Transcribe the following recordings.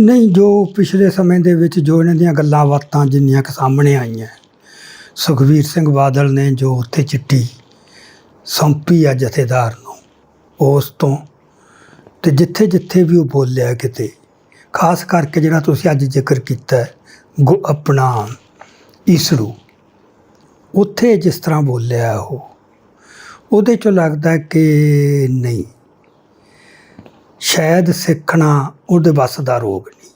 ਨਹੀਂ, ਜੋ ਪਿਛਲੇ ਸਮੇਂ ਦੇ ਵਿੱਚ ਜੋ ਇਹਨਾਂ ਦੀਆਂ ਗੱਲਾਂ ਬਾਤਾਂ ਜਿੰਨੀਆਂ ਕੁ ਸਾਹਮਣੇ ਆਈਆਂ ਸੁਖਵੀਰ ਸਿੰਘ ਬਾਦਲ ਨੇ ਜੋ ਉੱਥੇ ਚਿੱਠੀ ਸੌਂਪੀ ਆ ਜਥੇਦਾਰ ਨੂੰ, ਉਸ ਤੋਂ ਤੇ ਜਿੱਥੇ ਜਿੱਥੇ ਵੀ ਉਹ ਬੋਲਿਆ ਕਿਤੇ, ਖਾਸ ਕਰਕੇ ਜਿਹੜਾ ਤੁਸੀਂ ਅੱਜ ਜ਼ਿਕਰ ਕੀਤਾ ਗੁ ਆਪਣਾ ਈਸੜੂ ਉੱਥੇ ਜਿਸ ਤਰ੍ਹਾਂ ਬੋਲਿਆ ਉਹ, ਉਹਦੇ ਚੋਂ ਲੱਗਦਾ ਕਿ ਨਹੀਂ। ਸ਼ਾਇਦ ਸਿੱਖਣਾ ਉਹਦੇ ਵੱਸ ਦਾ ਰੋਗ ਨਹੀਂ।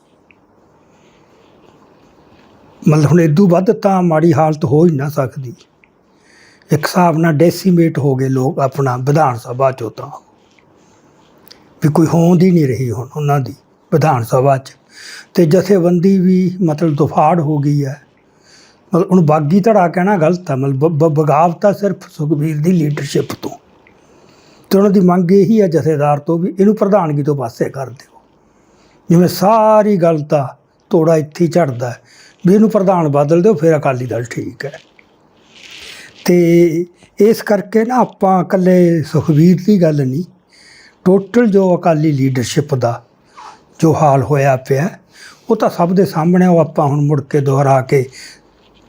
ਮਤਲਬ ਹੁਣ ਇਦੋਂ ਵੱਧ ਤਾਂ ਮਾੜੀ ਹਾਲਤ ਹੋ ਹੀ ਨਾ ਸਕਦੀ। ਇੱਕ ਹਿਸਾਬ ਨਾਲ ਡੈਸੀਮੇਟ ਹੋ ਗਏ ਲੋਕ ਆਪਣਾ ਵਿਧਾਨ ਸਭਾ ਚੋਂ ਤਾਂ। ਵੀ ਕੋਈ ਹੋਂਦ ਹੀ ਨਹੀਂ ਰਹੀ ਹੁਣ ਉਹਨਾਂ ਦੀ ਵਿਧਾਨ ਸਭਾ 'ਚ। ਤੇ ਜਥੇਬੰਦੀ ਵੀ ਮਤਲਬ ਦੁਫਾੜ ਹੋ ਗਈ ਹੈ। ਮਤਲਬ ਹੁਣ ਬਾਗੀ ਧੜਾ ਕਹਿਣਾ ਗਲਤ ਹੈ। ਮਤਲਬ ਬ- ਬਗਾਵਤ ਤਾਂ ਸਿਰਫ ਸੁਖਬੀਰ ਦੀ ਲੀਡਰਸ਼ਿਪ ਤੋਂ। ਤੇ ਉਹਨਾਂ ਦੀ ਮੰਗ ਇਹੀ ਹੈ ਜਥੇਦਾਰ ਤੋਂ ਵੀ ਇਹਨੂੰ ਪ੍ਰਧਾਨਗੀ ਤੋਂ ਪਾਸੇ ਕਰ ਦਿਓ। ਜਿਵੇਂ ਸਾਰੀ ਗੱਲ ਤਾਂ ਤੋੜਾ ਇੱਥੇ ਝੜਦਾ ਵੀ ਇਹਨੂੰ ਪ੍ਰਧਾਨ ਬਦਲ ਦਿਓ, ਫਿਰ ਅਕਾਲੀ ਦਲ ਠੀਕ ਹੈ। ਤੇ ਇਸ ਕਰਕੇ ਨਾ ਆਪਾਂ ਇਕੱਲੇ ਸੁਖਬੀਰ ਦੀ ਗੱਲ ਨਹੀਂ ਟੋਟਲ ਜੋ ਅਕਾਲੀ ਲੀਡਰਸ਼ਿਪ ਦਾ ਜੋ ਹਾਲ ਹੋਇਆ ਪਿਆ, ਉਹ ਤਾਂ ਸਭ ਦੇ ਸਾਹਮਣੇ ਉਹ ਆਪਾਂ ਹੁਣ ਮੁੜ ਕੇ ਦੁਹਰਾ ਕੇ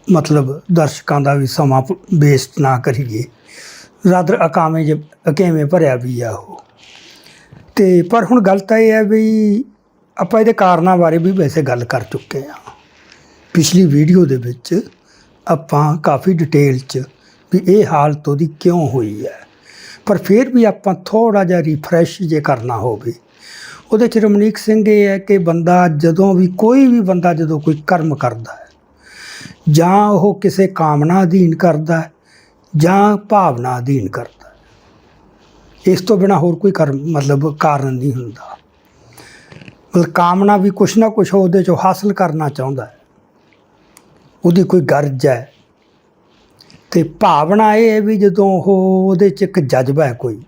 ਮਤਲਬ ਦਰਸ਼ਕਾਂ ਦਾ ਵੀ ਸਮਾਂ ਵੇਸਟ ਨਾ ਕਰੀਏ। ਰਾਦਰ ਅਕਾਵੇਂ ਜੇ ਅਕੇਵੇਂ ਭਰਿਆ ਵੀ ਆ ਉਹ। ਤੇ ਪਰ ਹੁਣ ਗੱਲ ਤਾਂ ਇਹ ਹੈ ਵੀ ਆਪਾਂ ਇਹਦੇ ਕਾਰਨਾਂ ਬਾਰੇ ਵੀ ਵੈਸੇ ਗੱਲ ਕਰ ਚੁੱਕੇ ਆ ਪਿਛਲੀ ਵੀਡੀਓ ਦੇ ਵਿੱਚ ਆਪਾਂ ਕਾਫੀ ਡਿਟੇਲ 'ਚ ਵੀ ਇਹ ਹਾਲਤ ਉਹਦੀ ਕਿਉਂ ਹੋਈ ਹੈ। ਪਰ ਫਿਰ ਵੀ ਆਪਾਂ ਥੋੜਾ ਜਿਹਾ ਰਿਫਰੈਸ਼ ਜੇ ਕਰਨਾ ਹੋਵੇ, ਉਹਦੇ 'ਚ ਰਮਨੀਕ ਸਿੰਘ ਇਹ ਹੈ ਕਿ ਬੰਦਾ ਜਦੋਂ ਵੀ ਕੋਈ ਵੀ ਬੰਦਾ ਜਦੋਂ ਕੋਈ ਕਰਮ ਕਰਦਾ ਹੈ ਜਾਂ ਉਹ ਕਿਸੇ ਕਾਮਨਾ ਅਧੀਨ ਕਰਦਾ ਹੈ ਜਾਂ ਭਾਵਨਾ ਅਧੀਨ ਕਰਦਾ ਇਸ ਤੋਂ ਬਿਨਾ ਹੋਰ ਕੋਈ ਕਰਮ ਮਤਲਬ ਕਾਰਨ ਨਹੀਂ ਹੁੰਦਾ। ਮਤਲਬ ਕਾਮਨਾ ਵੀ ਕੁਛ ਨਾ ਕੁਛ ਉਹਦੇ ਚੋਂ ਹਾਸਲ ਕਰਨਾ ਚਾਹੁੰਦਾ ਹੈ। ਉਹਦੀ ਕੋਈ ਗਰਜ ਹੈ। ਤੇ ਭਾਵਨਾ ਇਹ ਹੈ ਵੀ ਜਦੋਂ ਉਹ ਉਹਦੇ ਚ ਇੱਕ ਜਜ਼ਬਾ ਹੈ ਕੋਈ,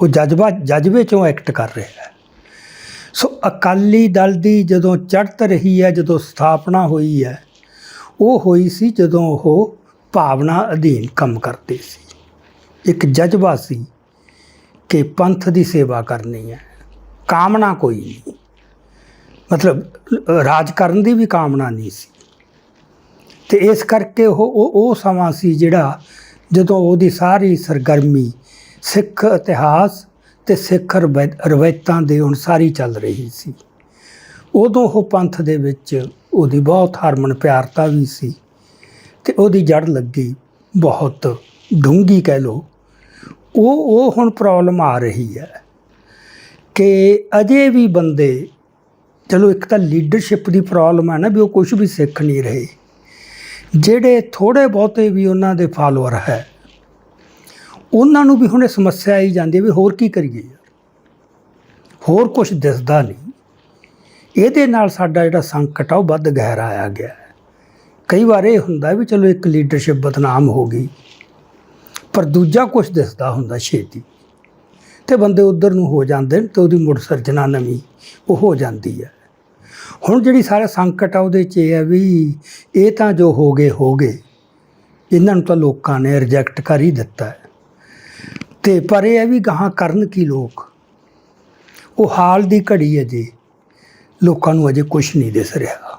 ਉਹ ਜਜ਼ਬਾ, ਜਜ਼ਬੇ ਚੋਂ ਐਕਟ ਕਰ ਰਿਹਾ ਹੈ। ਸੋ ਅਕਾਲੀ ਦਲ ਦੀ ਜਦੋਂ ਚੜਤ ਰਹੀ ਹੈ, ਜਦੋਂ ਸਥਾਪਨਾ ਹੋਈ ਹੈ, ਉਹ ਹੋਈ ਸੀ ਜਦੋਂ ਉਹ ਭਾਵਨਾ ਅਧੀਨ ਕੰਮ ਕਰਦੇ ਸੀ। ਇੱਕ ਜਜ਼ਬਾ ਸੀ ਕਿ ਪੰਥ ਦੀ ਸੇਵਾ ਕਰਨੀ ਹੈ। ਕਾਮਨਾ ਕੋਈ ਨਹੀਂ। ਮਤਲਬ, ਰਾਜ ਕਰਨ ਦੀ ਵੀ ਕਾਮਨਾ ਨਹੀਂ ਸੀ। ਤੇ ਇਸ ਕਰਕੇ ਉਹ ਉਹ ਸਮਾਂ ਸੀ ਜਿਹੜਾ ਜਦੋਂ ਉਹਦੀ ਸਾਰੀ ਸਰਗਰਮੀ, ਸਿੱਖ ਇਤਿਹਾਸ ਤੇ ਸਿੱਖ ਰਵੈ- ਰਵਾਇਤਾਂ ਦੇ ਅਨੁਸਾਰ ਚੱਲ ਰਹੀ ਸੀ। ਉਦੋਂ ਉਹ ਪੰਥ ਦੇ ਵਿੱਚ ਉਹਦੀ ਬਹੁਤ ਹਰਮਨ ਪਿਆਰਤਾ ਵੀ ਸੀ। ਤੇ ਉਹਦੀ ਜੜ ਲੱਗੀ ਬਹੁਤ ਡੂੰਗੀ ਕਹਿ ਲੋ ਉਹ ਉਹ ਹੁਣ ਪ੍ਰੋਬਲਮ ਆ ਰਹੀ ਹੈ ਕਿ ਅਜੇ ਵੀ ਬੰਦੇ, ਚਲੋ ਇੱਕ ਤਾਂ ਲੀਡਰਸ਼ਿਪ ਦੀ ਪ੍ਰੋਬਲਮ ਹੈ ਨਾ ਵੀ ਉਹ ਕੁਝ ਵੀ ਸਿੱਖ ਨਹੀਂ ਰਹੇ। ਜਿਹੜੇ ਥੋੜੇ ਬਹੁਤੇ ਵੀ ਉਹਨਾਂ ਦੇ ਫਾਲੋਅਰ ਹੈ, ਉਹਨਾਂ ਨੂੰ ਵੀ ਹੁਣ ਇਹ ਸਮੱਸਿਆ ਆਈ ਜਾਂਦੀ ਵੀ ਹੋਰ ਕੀ ਕਰੀਏ ਯਾਰ। ਹੋਰ ਕੁਝ ਦਿਸਦਾ ਨਹੀਂ। ਇਹਦੇ ਨਾਲ ਸਾਡਾ ਜਿਹੜਾ ਸੰਕਟ ਆ ਉਹ ਵੱਧ ਗਹਿਰਾ ਆ ਗਿਆ ਕਈ ਵਾਰ ਇਹ ਹੁੰਦਾ ਵੀ ਚਲੋ ਇੱਕ ਲੀਡਰਸ਼ਿਪ ਬਦਨਾਮ ਹੋ ਗਈ, ਪਰ ਦੂਜਾ ਕੁਝ ਦਿਸਦਾ ਹੁੰਦਾ ਛੇਤੀ। ਤੇ ਬੰਦੇ ਉਧਰ ਨੂੰ ਹੋ ਜਾਂਦੇ ਨੇ ਤੇ ਉਹਦੀ ਮੁੜ ਸਰਜਣਾ ਨਵੀਂ, ਉਹ ਹੋ ਜਾਂਦੀ ਹੈ। ਹੁਣ ਜਿਹੜੀ ਸਾਰਾ ਸੰਕਟ ਆ ਉਹਦੇ 'ਚ ਇਹ ਹੈ ਵੀ ਇਹ ਤਾਂ ਜੋ ਹੋ ਗਏ ਹੋ ਗਏ। ਇਹਨਾਂ ਨੂੰ ਤਾਂ ਲੋਕਾਂ ਨੇ ਰਿਜੈਕਟ ਕਰ ਹੀ ਦਿੱਤਾ ਹੈ। ਤੇ ਪਰ ਇਹ ਹੈ ਵੀ ਗਾਹਾਂ ਕਰਨ ਕੀ ਲੋਕ? ਉਹ ਹਾਲ ਦੀ ਘੜੀ ਅਜੇ ਲੋਕਾਂ ਨੂੰ ਅਜੇ ਕੁਝ ਨਹੀਂ ਦਿਸ ਰਿਹਾ।